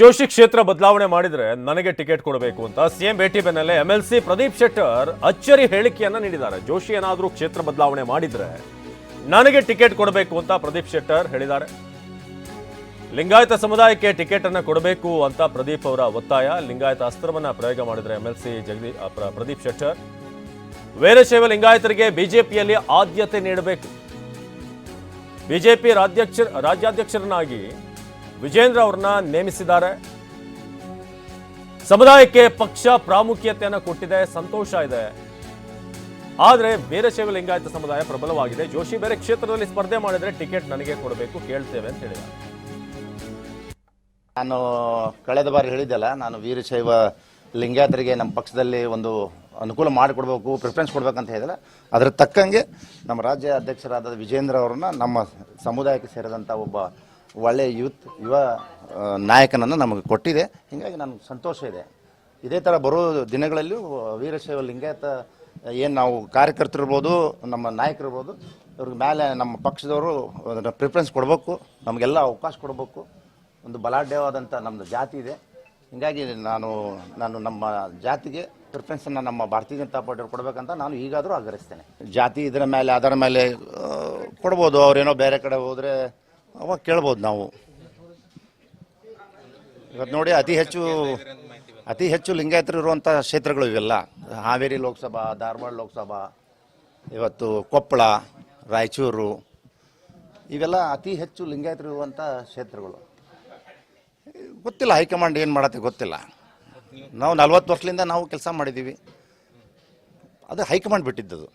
ಜೋಶಿ ಕ್ಷೇತ್ರ ಬದಲಾವಣೆ ಮಾಡಿದ್ರೆ ನನಗೆ ಟಿಕೆಟ್ ಕೊಡಬೇಕು ಅಂತ ಸಿಎಂ ಭೇಟಿ ಬೆನ್ನಲ್ಲೇ ಎಂಎಲ್ಸಿ ಪ್ರದೀಪ್ ಶೆಟ್ಟರ್ ಅಚ್ಚರಿ ಹೇಳಿಕೆಯನ್ನ ನೀಡಿದ್ದಾರೆ. ಜೋಶಿ ಏನಾದರೂ ಕ್ಷೇತ್ರ ಬದಲಾವಣೆ ಮಾಡಿದ್ರೆ ನನಗೆ ಟಿಕೆಟ್ ಕೊಡಬೇಕು ಅಂತ ಪ್ರದೀಪ್ ಶೆಟ್ಟರ್ ಹೇಳಿದ್ದಾರೆ. ಲಿಂಗಾಯತ ಸಮುದಾಯಕ್ಕೆ ಟಿಕೆಟ್ ಅನ್ನ ಕೊಡಬೇಕು ಅಂತ ಪ್ರದೀಪ್ ಅವರ ಒತ್ತಾಯ. ಲಿಂಗಾಯತ ಅಸ್ತ್ರವನ್ನ ಪ್ರಯೋಗ ಮಾಡಿದ್ರೆ ಎಂಎಲ್ಸಿ ಎಲ್ ಪ್ರ- ಪ್ರದೀಪ್ ಶೆಟ್ಟರ್. ವೀರಶೈವ ಲಿಂಗಾಯತರಿಗೆ ಬಿಜೆಪಿಯಲ್ಲಿ ಆದ್ಯತೆ ನೀಡಬೇಕು. ಬಿಜೆಪಿ ರಾಜ್ಯಾಧ್ಯಕ್ಷ ರಾಜ್ಯಾಧ್ಯಕ್ಷರನ್ನಾಗಿ ವಿಜೇಂದ್ರ ಅವ್ರನ್ನ ನೇಮಿಸಿದ್ದಾರೆ. ಸಮುದಾಯಕ್ಕೆ ಪಕ್ಷ ಪ್ರಾಮುಖ್ಯತೆಯನ್ನು ಕೊಟ್ಟಿದೆ, ಸಂತೋಷ ಇದೆ. ಆದರೆ ವೀರಶೈವ ಲಿಂಗಾಯತ ಸಮುದಾಯ? ಪ್ರಬಲವಾಗಿದೆ. ಜೋಶಿ ಬೇರೆ ಕ್ಷೇತ್ರದಲ್ಲಿ ಸ್ಪರ್ಧೆ ಮಾಡಿದರೆ ಟಿಕೆಟ್ ನನಗೆ ಕೊಡಬೇಕು, ಕೇಳ್ತೇವೆ ಅಂತ ಹೇಳಿದ ನಾನು ಕಳೆದ ಬಾರಿ ಹೇಳಿದ್ದೆಲ್ಲ, ನಾನು ವೀರಶೈವ ಲಿಂಗಾಯತರಿಗೆ ನಮ್ಮ ಪಕ್ಷದಲ್ಲಿ ಒಂದು ಅನುಕೂಲ ಮಾಡಿಕೊಡ್ಬೇಕು ಪ್ರಿಫರೆನ್ಸ್ ಕೊಡ್ಬೇಕಂತ ಹೇಳಿದ್ರೆ ಅದರ ತಕ್ಕಂಗೆ ನಮ್ಮ ರಾಜ್ಯ ಅಧ್ಯಕ್ಷರಾದ ವಿಜೇಂದ್ರ ಅವ್ರನ್ನ ನಮ್ಮ ಸಮುದಾಯಕ್ಕೆ ಸೇರಿದಂಥ ಒಬ್ಬ ಒಳ್ಳೆಯ ಯೂತ್, ಯುವ ನಾಯಕನನ್ನು ನಮಗೆ ಕೊಟ್ಟಿದೆ. ಹೀಗಾಗಿ ನನಗೆ ಸಂತೋಷ ಇದೆ. ಇದೇ ಥರ ಬರೋ ದಿನಗಳಲ್ಲಿ ವೀರಶೈವ ಲಿಂಗಾಯತ ಏನು ನಾವು ಕಾರ್ಯಕರ್ತರಿರ್ಬೋದು, ನಮ್ಮ ನಾಯಕರಿರ್ಬೋದು, ಇವ್ರಿಗೆ ಮೇಲೆ ನಮ್ಮ ಪಕ್ಷದವರು ಪ್ರಿಫರೆನ್ಸ್ ಕೊಡಬೇಕು, ನಮಗೆಲ್ಲ ಅವಕಾಶ ಕೊಡಬೇಕು. ಒಂದು ಬಲಾಢ್ಯವಾದಂಥ ನಮ್ಮದು ಜಾತಿ ಇದೆ. ಹೀಗಾಗಿ ನಾನು ನಾನು ನಮ್ಮ ಜಾತಿಗೆ ಪ್ರಿಫರೆನ್ಸನ್ನು ನಮ್ಮ ಭಾರತೀಯ ಜನತಾ ಪಾರ್ಟಿಯವ್ರು ಕೊಡಬೇಕಂತ ನಾನು ಈಗಾದರೂ ಆಗ್ರಹಿಸ್ತೇನೆ. ಜಾತಿ ಇದರ ಮೇಲೆ, ಅದರ ಮೇಲೆ ಕೊಡ್ಬೋದು. ಅವರೇನೋ ಬೇರೆ ಕಡೆ ಹೋದರೆ ಅವಾಗ ಕೇಳ್ಬೋದು ನಾವು. ಇವತ್ತು ನೋಡಿ ಅತಿ ಹೆಚ್ಚು ಅತಿ ಹೆಚ್ಚು ಲಿಂಗಾಯತರು ಇರುವಂಥ ಕ್ಷೇತ್ರಗಳು ಇವೆಲ್ಲ. ಹಾವೇರಿ ಲೋಕಸಭಾ, ಧಾರವಾಡ ಲೋಕಸಭಾ, ಇವತ್ತು ಕೊಪ್ಪಳ, ರಾಯಚೂರು, ಇವೆಲ್ಲ ಅತಿ ಹೆಚ್ಚು ಲಿಂಗಾಯತರು ಇರುವಂಥ ಕ್ಷೇತ್ರಗಳು. ಗೊತ್ತಿಲ್ಲ ಹೈಕಮಾಂಡ್ ಏನು ಮಾಡತ್ತೆ ಗೊತ್ತಿಲ್ಲ. ನಾವು ನಲ್ವತ್ತು ವರ್ಷದಿಂದ ನಾವು ಕೆಲಸ ಮಾಡಿದ್ದೀವಿ. ಅದು ಹೈಕಮಾಂಡ್ ಬಿಟ್ಟಿದ್ದದು.